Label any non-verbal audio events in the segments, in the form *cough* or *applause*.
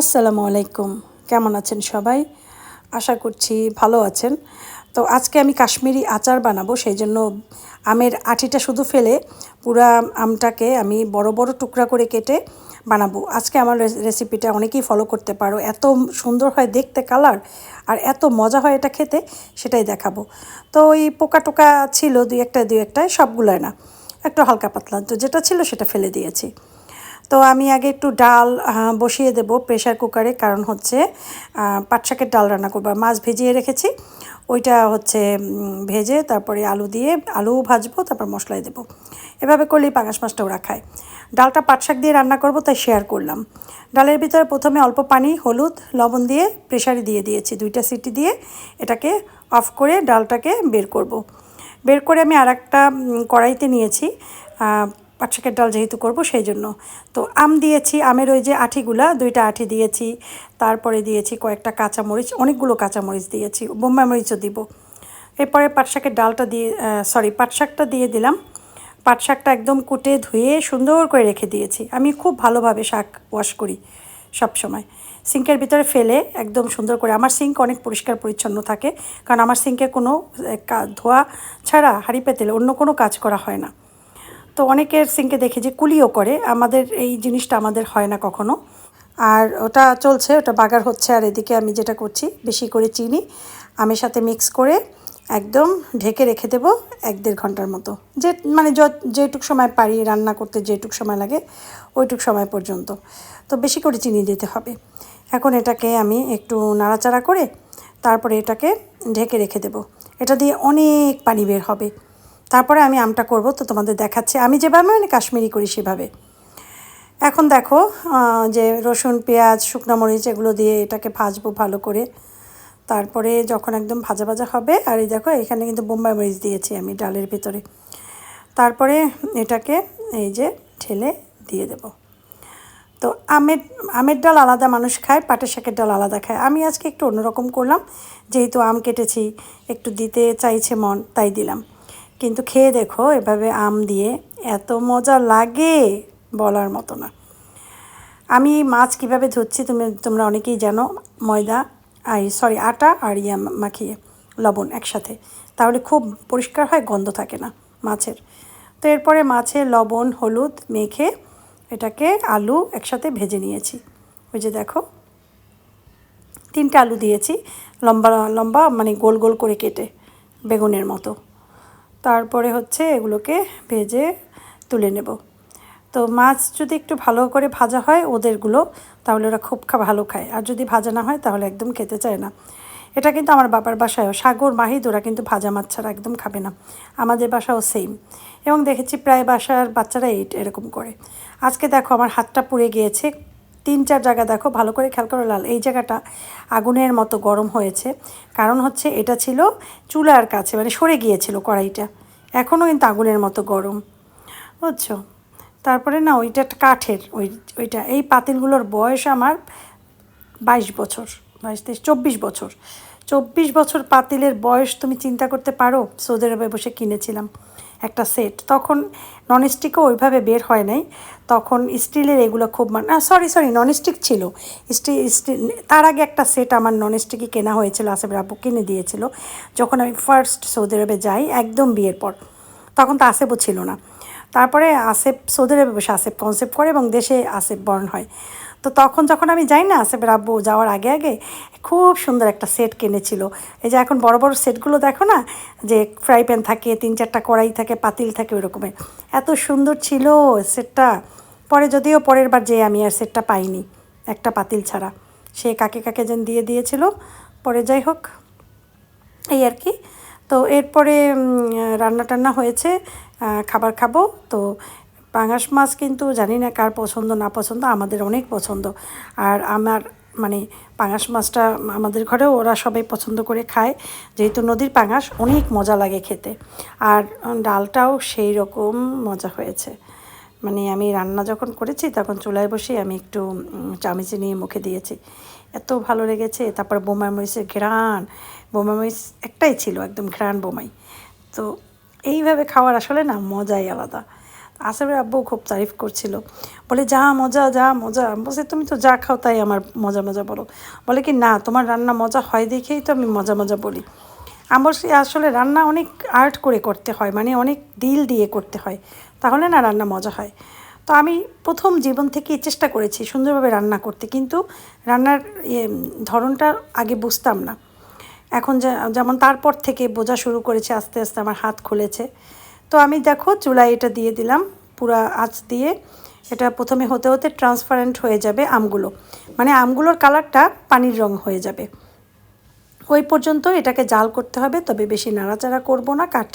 আসসালামু আলাইকুম। কেমন আছেন সবাই? আশা করছি ভালো আছেন। তো আজকে আমি কাশ্মীরি আচার বানাবো, সেই জন্য আমের আটিটা শুধু ফেলে পুরা আমটাকে আমি বড় বড় টুকরা করে কেটে বানাবো। আজকে আমার রেসিপিটা অনেকেই ফলো করতে পারো। এত সুন্দর হয় দেখতে কালার আর এত মজা হয় এটা খেতে, সেটাই দেখাবো। তো ওই পোকা টোকা ছিল দুই একটা দুই একটা সবগুলোয় না, একটু হালকা পাতলা। তো যেটা ছিল সেটা ফেলে দিয়েছি। তো আমি আগে একটু ডাল বসিয়ে দেব প্রেশার কুকারে কারণ হচ্ছে আহ, পাট শাকের ডাল রান্না করব। মাছ ভিজিয়ে রেখেছি। ওইটা হচ্ছে ভেজে তারপরে আলু দিয়ে আলু ভাজবো তারপর মশলায় দেবো। এভাবে করলেই পাঙাশ মাছটা ওরা খায় ডালটা পাট শাক দিয়ে রান্না করব তাই শেয়ার করলাম। ডালের ভিতরে প্রথমে অল্প পানি হলুদ লবণ দিয়ে প্রেশারে দিয়ে দিয়েছি। দুইটা সিটি দিয়ে এটাকে অফ করে ডালটাকে বের করব। বের করে আমি আর একটা কড়াইতে নিয়েছি। আহ, পাট শাকের ডাল যেহেতু করব সেই জন্য। তো আম দিয়েছি আমের ওই যে আঠিগুলা দুইটা আঠি দিয়েছি তারপরে দিয়েছি কয়েকটা কাঁচামরিচ অনেকগুলো কাঁচামরিচ দিয়েছি বোম্বাই মরিচও দিব। এরপরে পাট শাকের ডালটা দিয়ে সরি পাট শাকটা দিয়ে দিলাম। পাট শাকটা একদম কুটে ধুয়ে সুন্দর করে রেখে দিয়েছি। আমি খুব ভালোভাবে শাক ওয়াশ করি সব সময় সিঙ্কের ভিতরে ফেলে একদম সুন্দর করে আমার সিঙ্ক অনেক পরিষ্কার পরিচ্ছন্ন থাকে কারণ আমার সিঙ্কে কোনো ধোয়া ছাড়া হাঁড়ি পেতেলে অন্য কোনো কাজ করা হয় না। তো অনেকের সিঙ্কে দেখে যে কুলিও করে, আমাদের এই জিনিসটা আমাদের হয় না কখনো। আর ওটা চলছে, ওটা বাগার হচ্ছে, আর এদিকে আমি যেটা করছি, বেশি করে চিনি, আমের সাথে মিক্স করে একদম ঢেকে রেখে দেবো এক দেড় ঘণ্টার মতো। যে মানে যেটুক সময় পারি রান্না করতে যেটুক সময় লাগে, ওইটুক সময় পর্যন্ত। তো বেশি করে চিনি দিতে হবে। এখন এটাকে আমি একটু নাড়াচাড়া করে তারপরে এটাকে ঢেকে রেখে দেবো। এটা দিয়ে অনেক পানি বের হবে। তারপরে আমি আমটা করব, তো তোমাদের দেখাচ্ছি। আমি যেভাবে মানে কাশ্মীরি করি সেভাবে। এখন দেখো যে রসুন, পেঁয়াজ, শুকনো মরিচ এগুলো দিয়ে এটাকে ভাজবো ভালো করে। তারপরে যখন একদম ভাজা ভাজা হবে, আর এই দেখো, এখানে কিন্তু বোম্বাই মরিচ দিয়েছি আমি ডালের ভিতরে। তারপরে এটাকে এই যে ঠেলে দিয়ে দেবো। তো আমের আমের ডাল আলাদা মানুষ খায়, পাটের শাকের ডাল আলাদা খায়। আমি আজকে একটু অন্যরকম করলাম। যেহেতু আম কেটেছি, একটু দিতে চাইছে মন, তাই দিলাম। কিন্তু খেয়ে দেখো, এভাবে আম দিয়ে এত মজা লাগে বলার মতো না। আমি মাছ কীভাবে ধুচ্ছি তুমি, তোমরা অনেকেই জানো, ময়দা আর সরি আটা আর ইয়া মাখিয়ে, লবণ একসাথে। তাহলে খুব পরিষ্কার হয়, গন্ধ থাকে না মাছের। তো এরপরে মাছে লবণ, হলুদ মেখে এটাকে আলু একসাথে ভেজে নিয়েছি। ওই যে দেখো, তিনটে আলু দিয়েছি, লম্বা লম্বা মানে গোল গোল করে কেটে, বেগুনের মতো। তারপরে হচ্ছে এগুলোকে ভেজে তুলে নেব। তো মাছ যদি একটু ভালো করে ভাজা হয় ওদেরগুলো, তাহলে ওরা খুব ভালো খায়। আর যদি ভাজা না হয়, তাহলে একদম খেতে চায় না। এটা কিন্তু আমার বাবার বাসায়ও। সাগর, মাহিদ, ওরা কিন্তু ভাজা মাছ ছাড়া একদম খাবে না। আমাদের বাসাও সেম এবং দেখেছি প্রায় বাসার বাচ্চারা এরকম করে। আজকে দেখো আমার হাতটা পুড়ে গিয়েছে। তিন চার জায়গা দেখো, ভালো করে খেয়াল করো লাল, এই জায়গাটা আগুনের মতো গরম হয়েছে। কারণ হচ্ছে এটা ছিল চুলার কাছে মানে সরে গিয়েছিল কড়াইটা। এখনও কিন্তু আগুনের মতো গরম। বুঝছ? তারপরে না, ওইটা কাঠের, ওই, ওইটা, এই পাতিলগুলোর বয়স আমার বাইশ বছর, বাইশ, তেইশ, চব্বিশ বছর। চব্বিশ বছর পাতিলের বয়স তুমি চিন্তা করতে পারো? সৌদি আরবে বসে কিনেছিলাম একটা সেট। তখন ননস্টিকও ওইভাবে বের হয় নাই। তখন স্টিলের এগুলো খুব মানে সরি সরি ননস্টিক ছিল। স্টিল স্টিল তার আগে একটা সেট আমার ননস্টিকই কেনা হয়েছিল আসেফ রাব্বু কিনে দিয়েছিল। যখন আমি ফার্স্ট সৌদি আরবে যাই, একদম বিয়ের পর। তখন তো আসেফও ছিল না। তারপরে আসেফ সৌদি আরবে বসে আসেফ কনসেপ্ট করে এবং দেশে আসেফ বর্ণ হয়। তো তখন যখন আমি যাই না আসেফ রাব্বু যাওয়ার আগে আগে খুব সুন্দর একটা সেট কিনেছিল। এই যে এখন বড় বড় সেটগুলো দেখো না? যে ফ্রাই প্যান থাকে, তিন চারটা কড়াই থাকে, পাতিল থাকে ওই রকমের এত সুন্দর ছিল সেটটা পরে যদিও পরের বার যেয়ে আমি আর সেটটা পাইনি, একটা পাতিল ছাড়া। সে কাকে কাকে যেন দিয়ে দিয়েছিল। পরে যাই হোক, এই আর কি। তো এরপরে রান্না টান্না হয়েছে খাবার খাব। তো পাঙাশ মাছ কিন্তু জানি না কার পছন্দ, না পছন্দ, আমাদের অনেক পছন্দ। আর আমার মানে পাঙাশ মাছটা আমাদের ঘরেও ওরা সবাই পছন্দ করে খায়। যেহেতু নদীর পাঙাশ, অনেক মজা লাগে খেতে। আর ডালটাও সেই রকম মজা হয়েছে। মানে আমি রান্না যখন করেছি, তখন চুলায় বসে আমি একটু চামিচে নিয়ে মুখে দিয়েছি। এত ভালো লেগেছে। তারপর বোমাই মরিচের ঘ্রাণ। বোমা মরিচ একটাই ছিল, একদম ঘ্রাণ বোমাই। তো এইভাবে খাওয়ার আসলে না, মজাই আলাদা। আসরের আব্বু খুব তারিফ করছিল। বলে, যা, মজা যা, মজা। বলছি, তুমি তো যা খাও তাই আমার মজা মজা বলো। বলে কি, না, তোমার রান্না মজা হয় দেখেই তো আমি মজা মজা বলি। আমি বলছি, আসলে রান্না অনেক আর্ট করে করতে হয় মানে অনেক দিল দিয়ে করতে হয়। তাহলে না রান্না মজা হয়। তো আমি প্রথম জীবন থেকে চেষ্টা করেছি সুন্দরভাবে রান্না করতে, কিন্তু রান্নার ইয়ে ধরনটা আগে বুঝতাম না। এখন যেমন তারপর থেকে বোঝা শুরু করেছে, আস্তে আস্তে আমার হাত খুলেছে। তো আমি দেখো চুলায় এটা দিয়ে দিলাম পুরা আঁচ দিয়ে। এটা প্রথমে হতে হতে ট্রান্সপারেন্ট হয়ে যাবে আমগুলো। মানে আমগুলোর কালারটা পানির রং হয়ে যাবে। ওই পর্যন্ত এটাকে জাল করতে হবে, তবে বেশি নাড়াচাড়া করব না। কাঠ,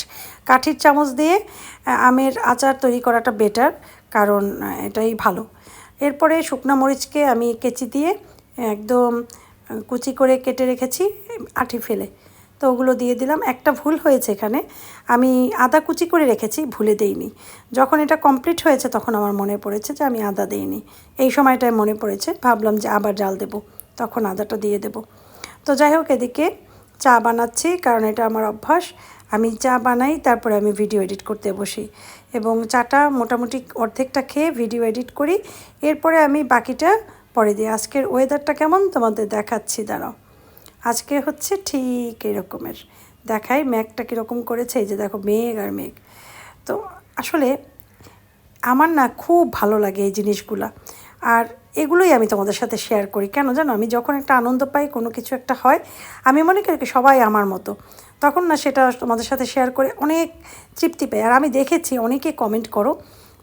কাঠির চামচ দিয়ে আমের আচার তৈরি করাটা বেটার কারণ এটাই ভালো। এরপরে শুকনা মরিচকে আমি কেচি দিয়ে একদম কুচি করে কেটে রেখেছি, আঠি ফেলে। তো ওগুলো দিয়ে দিলাম। একটা ভুল হয়েছে এখানে। আমি আদা কুচি করে রেখেছি, ভুলে দেইনি। যখন এটা কমপ্লিট হয়েছে তখন আমার মনে পড়েছে যে আমি আদা দেইনি। এই সময়টায় মনে পড়েছে, ভাবলাম যে আবার জাল দেবো। তখন আদাটা দিয়ে দেবো। তো যাই হোক, এদিকে চা বানাচ্ছি কারণ এটা আমার অভ্যাস। আমি চা বানাই, তারপরে আমি ভিডিও এডিট করতে বসি। এবং চাটা মোটামুটি অর্ধেকটা খেয়ে ভিডিও এডিট করি। এরপরে আমি বাকিটা পরে দিই। আজকের ওয়েদারটা কেমন? তোমাদের দেখাচ্ছি, দাঁড়াও। আজকে হচ্ছে ঠিক এরকমের। দেখাই মেঘটা কীরকম করেছে, এই যে দেখো মেঘ আর মেঘ। তো আসলে আমার না খুব ভালো লাগে এই জিনিসগুলা। আর এগুলোই আমি তোমাদের সাথে শেয়ার করি। কেন জানো? আমি যখন একটা আনন্দ পাই, কোনো কিছু একটা হয়, আমি মনে করি সবাই আমার মতো। তখন না সেটা তোমাদের সাথে শেয়ার করে অনেক তৃপ্তি পাই। আর আমি দেখেছি, অনেকে কমেন্ট করো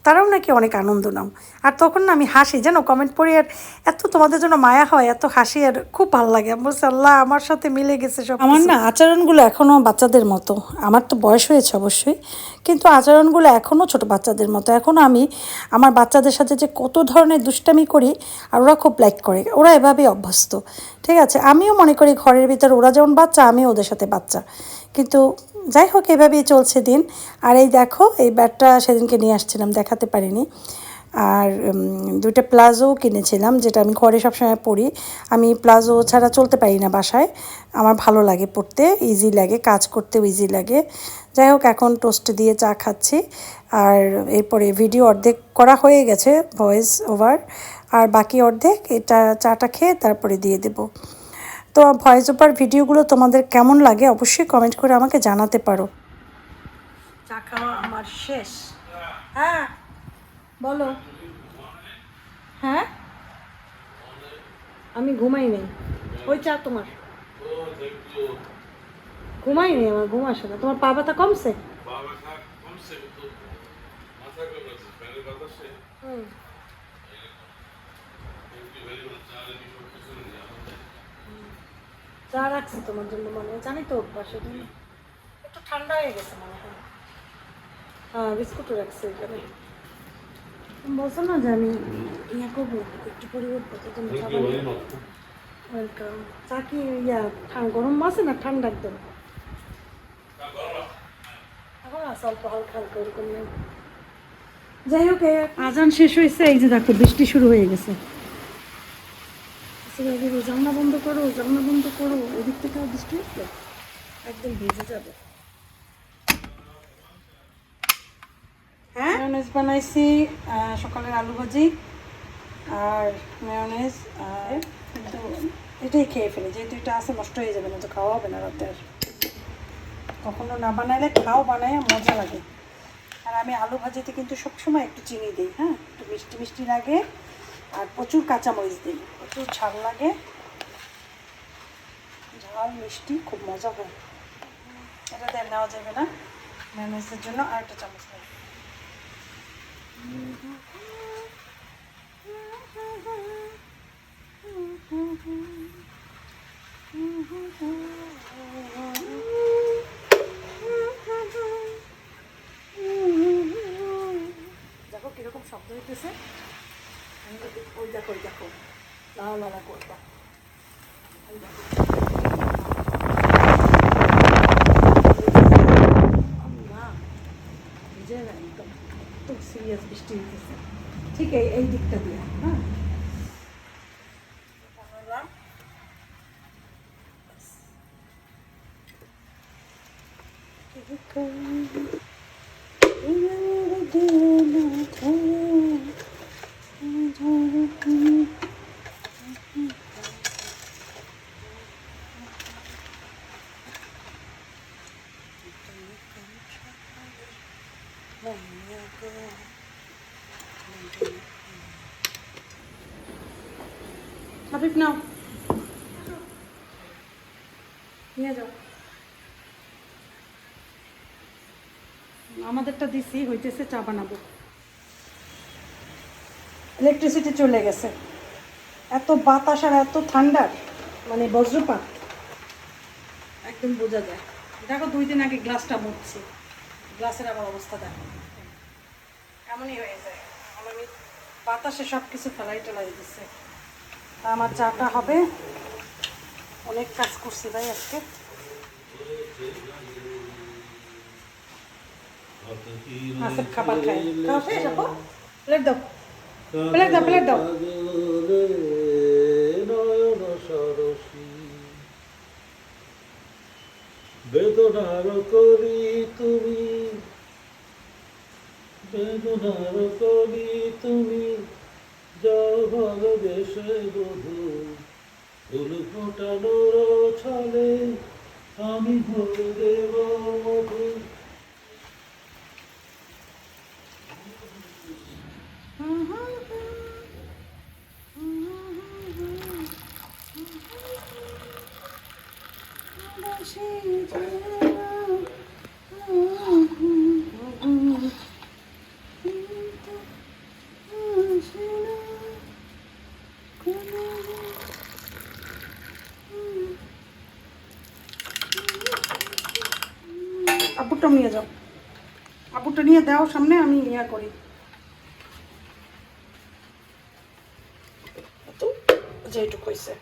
তারাও নাকি অনেক আনন্দ নাও। আর তখন না আমি হাসি, জানো কমেন্ট পড়ে আর এত তোমাদের জন্য মায়া হয়, এত হাসি আর খুব ভালো লাগে। আমি বলছি, আল্লাহ, আমার সাথে মিলে গেছে সব আমার না আচরণগুলো এখনও বাচ্চাদের মতো। আমার তো বয়স হয়েছে অবশ্যই, কিন্তু আচরণগুলো এখনও ছোট বাচ্চাদের মতো। এখন আমি আমার বাচ্চাদের সাথে যে কত ধরনের দুষ্টামি করি আর ওরা খুব লাইক করে, ওরা এভাবেই অভ্যস্ত। ঠিক আছে, আমিও মনে করি ঘরের ভিতরে ওরা যেমন বাচ্চা, আমিও ওদের সাথে বাচ্চা। কিন্তু যাই হোক, এভাবেই চলছে দিন। আর এই দেখো, এই ব্যাটটা সেদিনকে নিয়ে আসছিলাম, দেখাতে পারিনি। আর দুইটা প্লাজো কিনেছিলাম, যেটা আমি ঘরে সবসময় পরি। আমি প্লাজো ছাড়া চলতে পারি না বাসায়। আমার ভালো লাগে পড়তে ইজি লাগে, কাজ করতেও ইজি লাগে। যাই হোক, এখন টোস্ট দিয়ে চা খাচ্ছি। আর এরপরে ভিডিও অর্ধেক করা হয়ে গেছে ভয়েস ওভার আর বাকি অর্ধেক এটা চাটা খেয়ে তারপরে দিয়ে দেবো। তো ভয়েস ওভার ভিডিওগুলো তোমাদের কেমন লাগে অবশ্যই কমেন্ট করে আমাকে জানাতে পারো। আমার শেষ। হ্যাঁ বলো। হ্যাঁ? আমি ঘুমাই নেই। ওই চা তোমার। ঘুমাই নেই আমার, ঘুম আসে না। তোমার পা ব্যথা কমছে? হুম এমনি ভেরি ভালো চাল এমনি সব কিছু নেই আমাদের চা রাখছি তোমার জন্য মনে হয় জানি তো অভ্যাস জন্য। একটু ঠান্ডা হয়ে গেছে মনে হয়। হ্যাঁ বিস্কুটও রাখছি এখানে। বলছো না যে আমি ইয়া করব একটু পরিবর্তন তুমি ওয়েলকাম চা কি ইয়া গরম আছে না ঠান্ডা একদম? এখন আছে। অল্প হালকা হালকা এরকম নেই। যাই হোক আজান শেষ হয়েছে এই যে দেখো বৃষ্টি শুরু হয়ে গেছে। সিগারেট জানলা বন্ধ করো জানলা বন্ধ করো ওদিক থেকে আর বৃষ্টি হচ্ছে? একদম ভিজে যাবে। হ্যাঁ? মেয়নেজ বানাইছি সকালের আলু ভাজি আর মেয়নেজ আর কিন্তু এটাই খেয়ে ফেলে যেহেতু এটা আছে নষ্ট হয়ে যাবে না তো খাওয়া হবে না রাতে আর। কখনো না বানাইলে খাও বানায় মজা লাগে। আর আমি আলু ভাজিতে কিন্তু সবসময় একটু চিনি দিই হ্যাঁ? একটু মিষ্টি মিষ্টি লাগে। আর প্রচুর কাঁচামরিচ দিই। প্রচুর ঝাল লাগে। ঝাল, মিষ্টি, খুব মজা হয়। এটা দিয়ে নেওয়া যাবে না। ম্যানেজের জন্য আর একটা চামচ নেই দেখো কীরকম শব্দ হইতেছে। ওই দেখো ওই দেখো লালা লালা করবা ওই দেখো। ভিজে একদম একদম সিরিয়াস ঠিক এই এই দিকটা দিয়ে হ্যাঁ বানালাম। ব্যাস। আফিফ নাও। নিয়ে যাও। আমাদেরটা দিছি, হইতেছে চা বানাবো। ইলেকট্রিসিটি চলে গেছে। এত বাতাস আর এত ঠান্ডার মানে বজ্রপাত। একদম বোঝা যায়। দেখো দুই দিন আগে গ্লাসটা মুছছি। গ্লাসের আবার অবস্থা দেখো। এমনই হয়ে যায়। আমি বাতাসে সব কিছু ফেলাই টেলাই দিচ্ছে আমার চাটা হবে। অনেক কাজ করছি ভাই আজকে। খাবার প্লেট বেদনার করি তুমি, বেদনার করি তুমি। যাও ভালোবেসে বধু ফুল ফোটানোর ছলে আমি ভরে দেব মধু আব্বুরটা নিয়ে যাও আব্বুরটা নিয়ে দাও সামনে আমি ইয়া করি। যেটুকু হয়েছে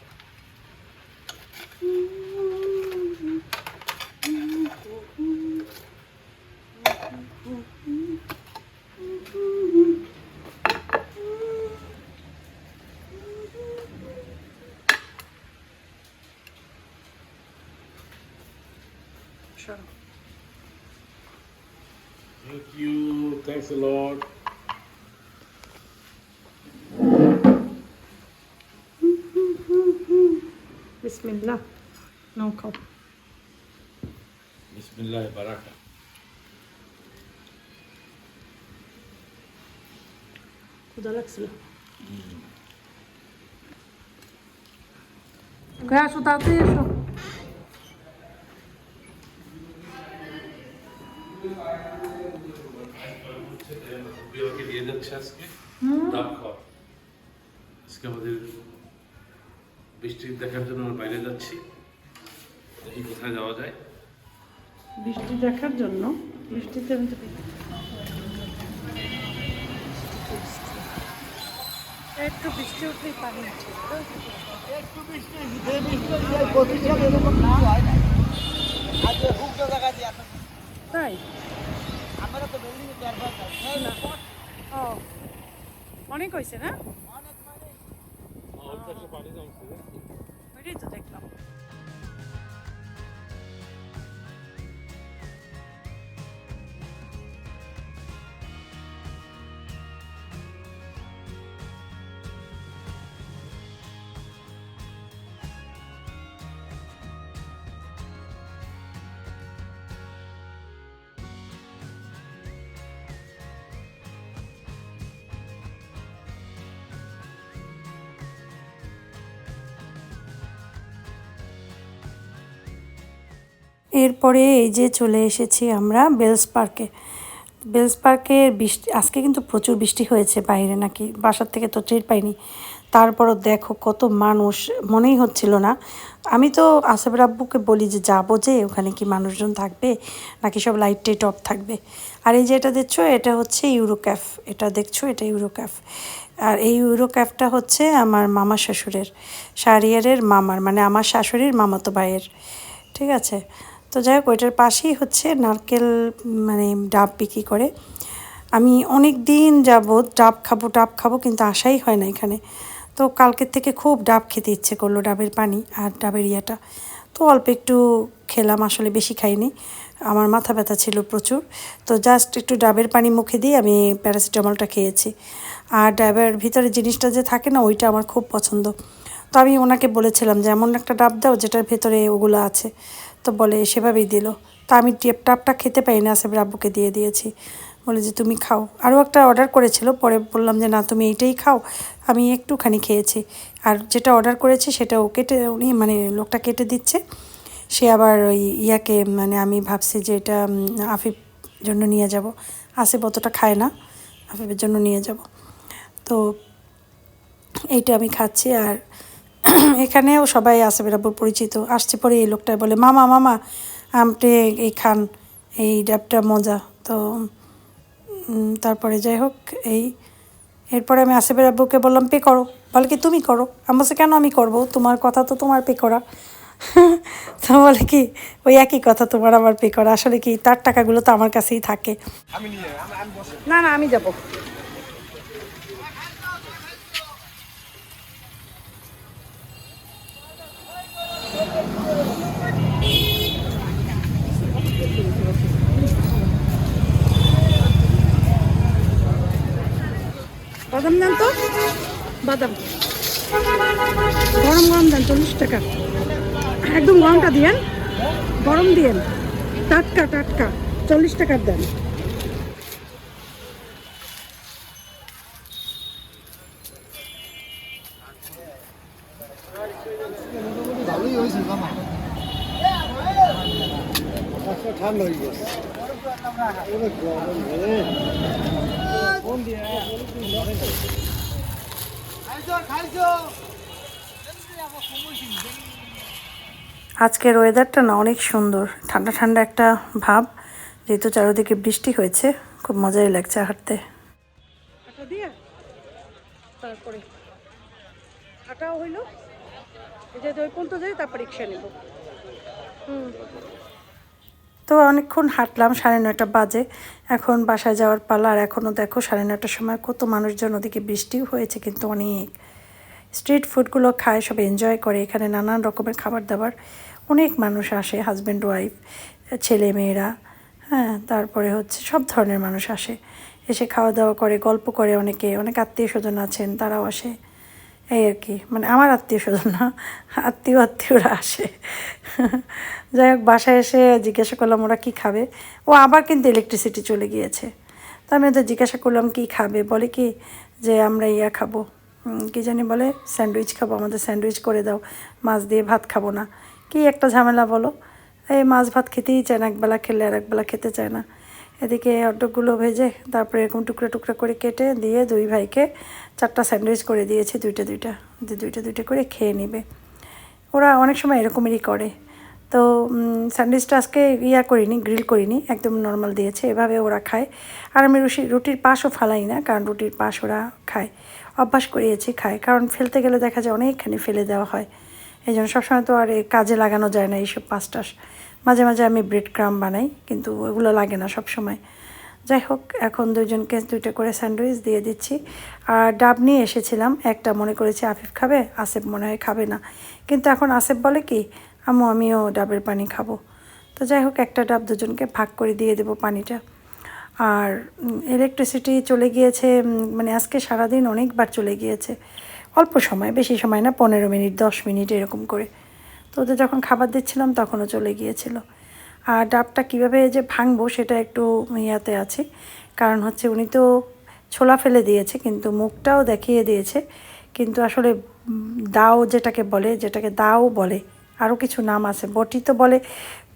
সরো। Thanks a lot. বিসমিল্লাহ খাও Bismillah baraka. ক্ষুধা লাগছিল আসো তাড়াতাড়ি এসো বিবাহকে আজকে ডাব খাওয়া আজকে আমাদের বৃষ্টি দেখার জন্য আমরা বাইরে যাচ্ছি দেখি কোথায় যাওয়া যায় বৃষ্টি দেখার জন্য বৃষ্টিতে আমি তো একটু বৃষ্টি উঠলেই পানি একটু বৃষ্টি এরকম না হয় না তাই আমরা তো বিল্ডিং এ চার পাঁচ ও অনেক হয়েছে না? ওইটাই তো দেখলাম। এরপরে এই যে চলে এসেছি আমরা বেলস পার্কে। বেলস পার্কে বৃষ্টি, আজকে কিন্তু প্রচুর বৃষ্টি হয়েছে বাইরে নাকি, বাসার থেকে তো টের পাইনি। তারপরও দেখো কত মানুষ, মনেই হচ্ছিল না। আমি তো আসেফ রাব্বুকে বলি যে, যাব যে, ওখানে কি মানুষজন থাকবে? নাকি সব লাইট টাইট অফ থাকবে? আর এই যে এটা দেখছ, এটা হচ্ছে ইউরো ক্যাফ এটা দেখছ, এটা ইউরো ক্যাফ আর এই ইউরো ক্যাফটা হচ্ছে আমার মামা শ্বশুরের শাহরিয়ারের মামার মানে আমার শাশুড়ির মামাতো ভাইয়ের। ঠিক আছে? তো যাই হোক, ওইটার পাশেই হচ্ছে নারকেল মানে ডাব বিক্রি করে। আমি অনেক দিন যাবৎ ডাব খাব ডাব খাব, কিন্তু আশাই হয় না এখানে। তো কালকের থেকে খুব ডাব খেতে ইচ্ছে করল, ডাবের পানি আর ডাবের ইয়াটা। তো অল্প একটু খেলাম, আসলে বেশি খাইনি। আমার মাথা ব্যথা ছিল প্রচুর। তো জাস্ট একটু ডাবের পানি মুখে দিয়ে আমি প্যারাসিটামলটা খেয়েছি। আর ডাবের ভিতরে জিনিসটা যে থাকে না, ওইটা আমার খুব পছন্দ। তো আমি ওনাকে বলেছিলাম যে, এমন একটা ডাব দাও, যেটার ভেতরে ওগুলো আছে। তো বলে, সেভাবেই দিল। তা আমি টেপ টাপটা খেতে পাই না আসেফ রাব্বুকে দিয়ে দিয়েছি। বলে যে, তুমি খাও। আরও একটা অর্ডার করেছিল, পরে বললাম যে, না, তুমি এইটাই খাও। আমি একটুখানি খেয়েছি। আর যেটা অর্ডার করেছি সেটাও কেটে, উনি মানে লোকটা কেটে দিচ্ছে। সে আবার ওই ইয়াকে মানে আমি ভাবছি যে, এটা আফিফ জন্য নিয়ে যাব। আসিফ অতটা খায় না, আফিফের জন্য নিয়ে যাব। তো এইটা আমি খাচ্ছি। আর এখানেও সবাই আসে বেরাবো পরিচিত। আসছে পরে এই লোকটা বলে মামা মামা আপনি এই খান এই ডাবটা মজা। তো তারপরে যাই হোক এই এরপরে আমি আসিফের আব্বুকে বললাম পে করো। বলে কি তুমি করো? আমি বলছি কেন আমি করব? তোমার কথা তো তোমার পে করা। *laughs* তো বলে কি ওই একই কথা তোমার আমার পে করা। আসলে কি তার টাকাগুলো তো আমার কাছেই থাকে। না না আমি যাব। বাদাম দেন তো? বাদাম। গরম গরম দেন চল্লিশ টাকা। একদম গরমটা দিয়েন। গরম দিয়েন। টাটকা টাটকা। চল্লিশ টাকার দেন। আচ্ছা ঠান্ডা হয়ে গেছে। আজকের ওয়েদারটা না অনেক সুন্দর। ঠান্ডা ঠান্ডা একটা ভাব, যেহেতু চারিদিকে বৃষ্টি হয়েছে, খুব মজাই লাগছে হাঁটতে। হইল? যে যাই তারপর রিক্সা নেব। হুম। তো অনেকক্ষণ হাঁটলাম, সাড়ে নয়টা বাজে। এখন বাসায় যাওয়ার পালা, আর এখনও দেখো সাড়ে নয়টার সময় কত মানুষজন ওদিকে বৃষ্টিও হয়েছে কিন্তু অনেক। স্ট্রিট ফুডগুলো খায়, সব এনজয় করে। এখানে নানান রকমের খাবার দাবার অনেক মানুষ আসে হাজব্যান্ড ওয়াইফ ছেলে মেয়েরা হ্যাঁ তারপরে হচ্ছে সব ধরনের মানুষ আসে। এসে খাওয়া দাওয়া করে, গল্প করে অনেকে, অনেক আত্মীয় স্বজন আছেন, তারাও আসে। এই আর কি মানে আমার আত্মীয় স্বজন না, আত্মীয় আত্মীয়রা আসে। যাই হোক, বাসায় এসে জিজ্ঞাসা করলাম ওরা কী খাবে। ও আবার কিন্তু ইলেকট্রিসিটি চলে গিয়েছে। তো আমি ওদের জিজ্ঞাসা করলাম, কী খাবে? বলে কি যে, আমরা ইয়া খাব। কি জানি বলে, স্যান্ডউইচ খাব, আমাদের স্যান্ডউইচ করে দাও। মাছ দিয়ে ভাত খাব না। কি একটা ঝামেলা বলো। এই মাছ ভাত খেতেই চায় না, একবেলা খেলে আর একবেলা খেতে চায় না। এদিকে অর্ডারগুলো ভেজে তারপরে এরকম টুকরো টুকরো করে কেটে দিয়ে দুই ভাইকে চারটা স্যান্ডউইচ করে দিয়েছি দুইটা দুইটা, দিয়ে দুইটা দুইটা করে খেয়ে নেবে। ওরা অনেক সময় এরকমেরই করে। তো স্যান্ডউইচটা আজকে ইয়া করিনি, গ্রিল করিনি, একদম নর্মাল দিয়েছে, এভাবে ওরা খায়। আর আমি রুটি রুটির পাশও ফালাই না, কারণ রুটির পাশ ওরা খায়। অভ্যাস করিয়েছি, খায়। কারণ ফেলতে গেলে দেখা যায় অনেকখানি ফেলে দেওয়া হয়। এই জন্য সবসময় তো আর কাজে লাগানো যায় না এইসব পাশ মাঝে মাঝে আমি ব্রেড ক্রাম বানাই, কিন্তু ওগুলো লাগে না সব সময় যাই হোক, এখন দুজনকে দুইটা করে স্যান্ডউইচ দিয়ে দিচ্ছি। আর ডাব নিয়ে এসেছিলাম, একটা মনে করেছি আফিফ খাবে, আসেফ মনে হয় খাবে না। কিন্তু এখন আসেফ বলে কি, আম্মু, আমিও ডাবের পানি খাব। তো যাই হোক, একটা ডাব দুজনকে ভাগ করে দিয়ে দেবো পানিটা। আর ইলেকট্রিসিটি চলে গিয়েছে মানে আজকে সারাদিন অনেকবার চলে গিয়েছে। অল্প সময়, বেশি সময় না, পনেরো মিনিট, দশ মিনিট এরকম করে। তো ওদের যখন খাবার দিচ্ছিলাম তখনও চলে গিয়েছিল। আর ডাবটা কীভাবে যে ভাঙবো সেটা একটু ইয়াতে আছে। কারণ হচ্ছে উনি তো ছোলা ফেলে দিয়েছে, কিন্তু মুখটাও দেখিয়ে দিয়েছে। কিন্তু আসলে দাও যেটাকে বলে, যেটাকে দাও বলে, আরও কিছু নাম আছে। বটি তো বলে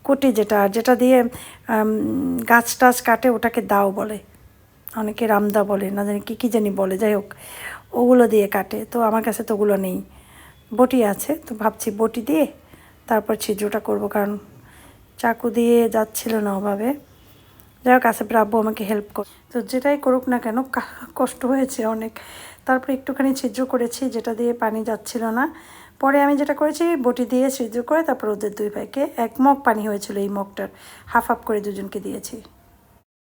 কুটি যেটা যেটা দিয়ে গাছ টাছ কাটে ওটাকে দাও বলে। অনেকে রামদা বলে, না জানি কী কী জানি বলে, যাই হোক, ওগুলো দিয়ে কাটে। তো আমার কাছে তো ওগুলো নেই। বটি আছে, তো ভাবছি বটি দিয়ে তারপর ছিদ্রটা করব, কারণ চাকু দিয়ে যাচ্ছিল না ওভাবে। যাই হোক আসে আব্বু আমাকে হেল্প কর তো যেটাই করুক না কেন কষ্ট হয়েছে অনেক। তারপর একটুখানি ছিদ্র করেছি, যেটা দিয়ে পানি যাচ্ছিল না। পরে আমি যেটা করেছি, বটি দিয়ে ছিদ্র করে তারপর ওদের দুই ভাইকে এক মগ পানি হয়েছিল এই মগটার হাফ হাফ করে দুজনকে দিয়েছি।